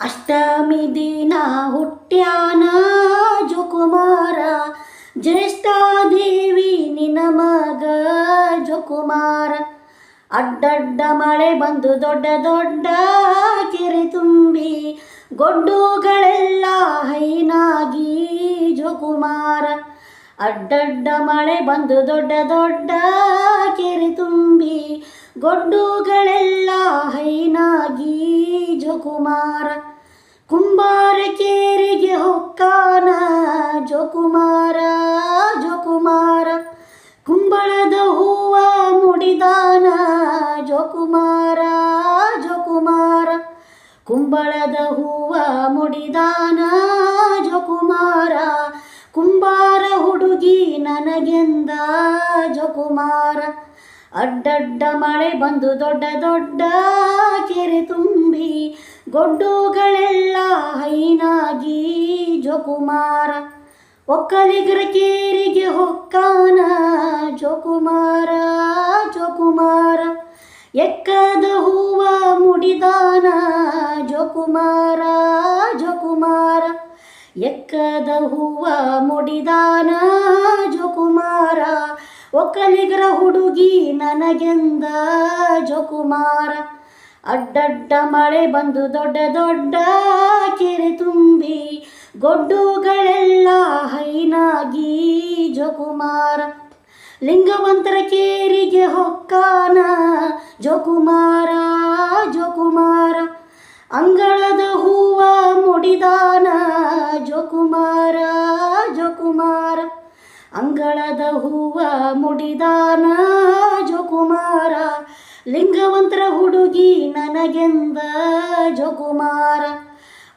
ಅಷ್ಟಮಿ ದಿನ ಹುಟ್ಟ್ಯಾನ ಜೋಕುಮಾರ. ಜ್ಯೇಷ್ಠಾದೇವಿ ನಿನ ಮಗ ಜೋಕುಮಾರ. ಅಡ್ಡಡ್ಡ ಮಳೆ ಬಂದು ದೊಡ್ಡ ದೊಡ್ಡ ಕೆರೆ ತುಂಬಿ ಗೊಡ್ಡುಗಳೆಲ್ಲ ಹೈನಾಗಿ ಜೋಕುಮಾರ. ಅಡ್ಡಡ್ಡ ಮಳೆ ಬಂದು ದೊಡ್ಡ ದೊಡ್ಡ ಕೆರೆ ತುಂಬಿ ಗೊಡ್ಡುಗಳೆಲ್ಲ ಜೋಕುಮಾರ ಜೋಕುಮಾರ ಕುಂಬಳದ ಹೂವ ಮುಡಿದಾನ. ಜೋಕುಮಾರ ಜೋಕುಮಾರ ಕುಂಬಳದ ಹೂವ ಮುಡಿದಾನ. ಜೋಕುಮಾರ ಕುಂಬಾರ ಹುಡುಗಿ ನನಗೆಂದ. ಜೋಕುಮಾರ ಅಡ್ಡಡ್ಡ ಮಳೆ ಬಂದು ದೊಡ್ಡ ದೊಡ್ಡ ಕೆರೆ ತುಂಬಿ, ಗೊಡ್ಡುಗಳೆಲ್ಲ ಹೈನಾಗಿ. ಜೋಕುಮಾರ ಒಕ್ಕಲಿಗರ ಕೇರಿಗೆ ಹೊಕ್ಕಾನ. ಜೋಕುಮಾರ ಜೋಕುಮಾರ, ಎಕ್ಕದ ಹೂವ ಮುಡಿದಾನ. ಜೋಕುಮಾರ ಜೋಕುಮಾರ, ಎಕ್ಕದ ಹೂವ ಮುಡಿದಾನ. ಜೋಕುಮಾರ, ಒಕ್ಕಲಿಗರ ಹುಡುಗಿ ನನಗೆಂದ. ಜೋಕುಮಾರ, ಅಡ್ಡಡ್ಡ ಮಳೆ ಬಂದು ದೊಡ್ಡ ದೊಡ್ಡ ಕೆರೆ ತುಂಬಿ ಗೊಡ್ಡುಗಳೆಲ್ಲ ಹೈನಾಗಿ ಜೋಕುಮಾರ. ಲಿಂಗವಂತರ ಕೇರಿಗೆ ಹೊಕ್ಕಾನ ಜೋಕುಮಾರ ಜೋಕುಮಾರ. ಅಂಗಳದ ಹೂವ ಮುಡಿದಾನ ಜೋಕುಮಾರ ಜೋಕುಮಾರ. ಅಂಗಳದ ಹೂವ ಮುಡಿದಾನ ಜೋಕುಮಾರ. ಲಿಂಗವಂತರ ಹುಡುಗಿ ನನಗೆಂದ ಜೋಕುಮಾರ.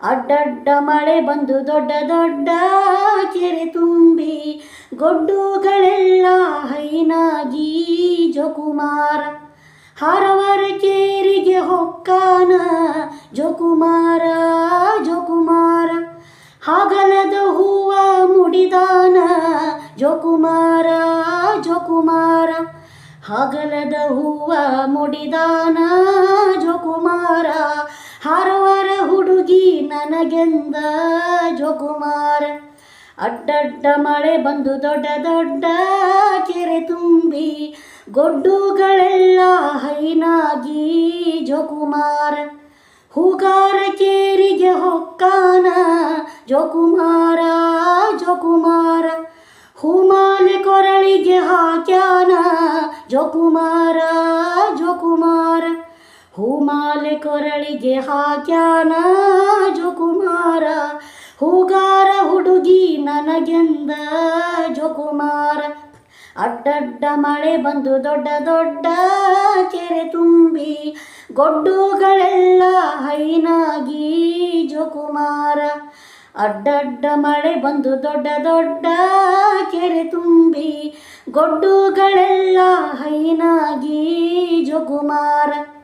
ಅಡ್ಡಡ್ಡ ಮಳೆ ಬಂದು ದೊಡ್ಡ ದೊಡ್ಡ ಕೆರೆ ತುಂಬಿ, ಗೊಡ್ಡುಗಳೆಲ್ಲ ಹೈನಾಗಿ ಜೋಕುಮಾರ. ಹಾರವರ ಕೇರಿಗೆ ಹೊಕ್ಕಾನ ಜೋಕುಮಾರ ಜೋಕುಮಾರ. ಹಾಗಲದ ಹೂವ ಮುಡಿದಾನ ಜೋಕುಮಾರ ಜೋಕುಮಾರ. ಹಾಗಲದ ಹೂವ ಮುಡಿದಾನ ಜೋಕುಮಾರ. ನನಗೆಂದ ಜೋಕುಮಾರ? ಅಡ್ಡಡ್ಡ ಮಳೆ ಬಂದು ದೊಡ್ಡ ದೊಡ್ಡ ಕೆರೆ ತುಂಬಿ, ಗೊಡ್ಡುಗಳೆಲ್ಲ ಹೈನಾಗಿ ಜೋಕುಮಾರ. ಹೂಗಾರ ಕೇರಿಗೆ ಹೊಕ್ಕಾನ ಜೋಕುಮಾರ ಜೋಕುಮಾರ. ಹೂಮಾಲೆ ಕೊರಳಿಗೆ ಹಾಕ್ಯಾನ ಜೋಕುಮಾರ ಜೋಕುಮಾರ. ಹೂಮಾಲೆ ಕೊರಳಿಗೆ ಹಾಕ್ಯಾನ ಜೋಕುಮಾರ. ಹೂಗಾರ ಹುಡುಗಿ ನನಗೆಂದ, ಜೋಕುಮಾರ. ಅಡ್ಡಡ್ಡ ಮಳೆ ಬಂದು ದೊಡ್ಡ ದೊಡ್ಡ ಕೆರೆ ತುಂಬಿ, ಗೊಡ್ಡುಗಳೆಲ್ಲ ಹೈನಾಗಿ, ಜೋಕುಮಾರ. ಅಡ್ಡಡ್ಡ ಮಳೆ ಬಂದು ದೊಡ್ಡ ದೊಡ್ಡ ಕೆರೆ ತುಂಬಿ, ಗೊಡ್ಡುಗಳೆಲ್ಲ ಹೈನಾಗಿ, ಜೋಕುಮಾರ.